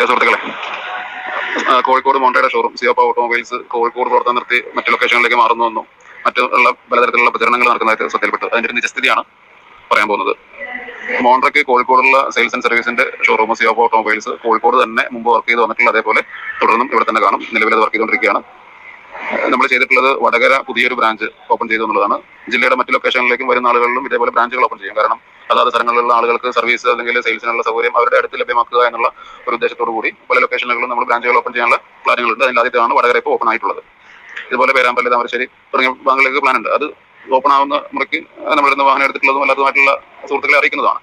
പ്രിയ സുഹൃത്തുക്കളെ കോഴിക്കോട് മോണ്ടയുടെ ഷോറൂം സിയോപ്പ ഓട്ടോമൊബൈൽസ് കോഴിക്കോട് പ്രവർത്തനം നിർത്തി മറ്റു ലൊക്കേഷനിലേക്ക് മാറുന്നു എന്നും മറ്റുള്ള പലതരത്തിലുള്ള പ്രചരണങ്ങൾ നടക്കുന്നതായിട്ട് ശ്രദ്ധയിൽപ്പെട്ടു. അതിന്റെ ഒരു നിജസ്ഥിതിയാണ് പറയാൻ പോകുന്നത്. മോണ്ടയ്ക്ക് കോഴിക്കോടുള്ള സെയിൽസ് ആൻഡ് സർവീസിന്റെ ഷോറൂം സിയോപ്പ ഓട്ടോമൊബൈൽസ് കോഴിക്കോട് തന്നെ മുമ്പ് വർക്ക് ചെയ്ത് വന്നിട്ടുള്ള അതേപോലെ തുടർന്നും ഇവിടെ തന്നെ കാണും. നിലവിൽ വർക്ക് ചെയ്തുകൊണ്ടിരിക്കുകയാണ്. നമ്മൾ ചെയ്തിട്ടുള്ളത് വടകര പുതിയൊരു ബ്രാഞ്ച് ഓപ്പൺ ചെയ്തു എന്നുള്ളതാണ്. ജില്ലയുടെ മറ്റു ലൊക്കേഷനിലേക്കും വരുന്ന ആളുകളിലും ഇതേപോലെ ബ്രാഞ്ചുകൾ ഓപ്പൺ ചെയ്യും. കാരണം അതാത് സ്ഥലങ്ങളിലുള്ള ആളുകൾക്ക് സർവീസ് അല്ലെങ്കിൽ സെയിൽസിനുള്ള സൗകര്യം അവരുടെ അടുത്ത് ലഭ്യമാക്കുക എന്നുള്ള ഒരു ഉദ്ദേശത്തോടു കൂടി പല ലൊക്കേഷനുകളിലും നമ്മൾ ബ്രാഞ്ചുകൾ ഓപ്പൺ ചെയ്യാനുള്ള പ്ലാനുകളുണ്ട്. അതിന്റെ ആദ്യത്തെയാണ് വടകര ഇപ്പോൾ ഓപ്പൺ ആയിട്ടുള്ളത്. ഇതുപോലെ പേരാമ്പള്ളി താമരശ്ശേരി തുടങ്ങിയ ബാങ്കുകളിലേക്ക് പ്ലാൻ ഉണ്ട്. അത് ഓപ്പൺ ആവുന്ന മുറയ്ക്ക് നമ്മളിരുന്ന് വാഹനം എടുത്തിട്ടുള്ളതും അല്ലാത്തതുമായിട്ടുള്ള സുഹൃത്തുക്കളെ അറിയിക്കുന്നതാണ്.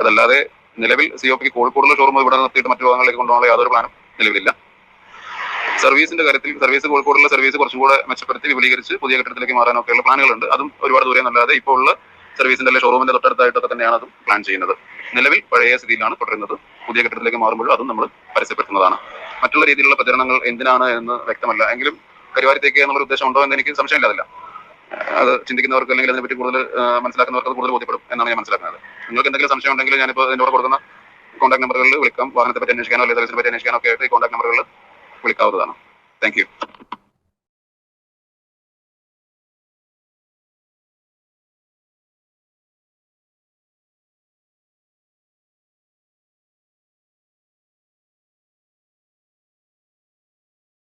അതല്ലാതെ നിലവിൽ സി ഒ പിക്ക് കോഴിക്കോടുള്ള ഷോറൂം ഇവിടെ നിർത്തിയിട്ട് മറ്റു ഭാഗങ്ങളിലേക്ക് കൊണ്ടുപോകാനുള്ള യാതൊരു പ്ലാനും നിലവിലില്ല. സർവീസിന്റെ കാര്യത്തിൽ സർവീസ് കോഴിക്കോടുള്ള സർവീസ് കുറച്ചും കൂടെ മെച്ചപ്പെടുത്തി വിപുലീകരിച്ച് പുതിയ കെട്ടിടത്തിലേക്ക് മാറാനൊക്കെയുള്ള പ്ലാനുകളുണ്ട്. അതും ഒരുപാട് ദൂരം അല്ലാതെ ഇപ്പോൾ ഉള്ള സർവീസിന്റെ അല്ലെങ്കിൽ ഷോറൂമിന്റെ തൊട്ടടുത്തായിട്ടൊക്കെ തന്നെയാണ് അതും പ്ലാൻ ചെയ്യുന്നത്. നിലവിൽ പഴയ സ്ഥിതിയിലാണ് തുടരുന്നത്. പുതിയ കെട്ടിടത്തിലേക്ക് മാറുമ്പോഴും അതും നമ്മൾ പരസ്യപ്പെടുത്തുന്നതാണ്. മറ്റുള്ള രീതിയിലുള്ള പ്രചരണങ്ങൾ എന്തിനാണ് എന്ന് വ്യക്തമല്ല. എങ്കിലും കരിവാരിത്തേക്ക് എന്നുള്ള ഉദ്ദേശം ഉണ്ടോ എന്ന് എനിക്ക് സംശയമില്ല അതല്ല അത് ചിന്തിക്കുന്നവർക്ക് അല്ലെങ്കിൽ അതിനെപ്പറ്റി കൂടുതൽ മനസ്സിലാക്കുന്നവർക്ക് അത് കൂടുതൽ ബോധ്യപ്പെടും എന്നാണ് ഞാൻ മനസ്സിലാക്കുന്നത്. നിങ്ങൾക്ക് എന്തെങ്കിലും സംശയം ഉണ്ടെങ്കിൽ ഞാനിപ്പോൾ ഇതിന്റെ കൂടെ കൊടുക്കുന്ന കോൺടാക്ട് നമ്പറുകളിൽ വിളിക്കാം. വാഹനത്തെ പറ്റി അന്വേഷിക്കാനോ അല്ലെങ്കിൽ സർവീസിനെ പറ്റി അന്വേഷിക്കാനോ ഒക്കെ ആയിട്ട് ഈ കോൺടാക്ട് നമ്പറുകളിൽ വിളിക്കാവുന്നതാണ്. താങ്ക്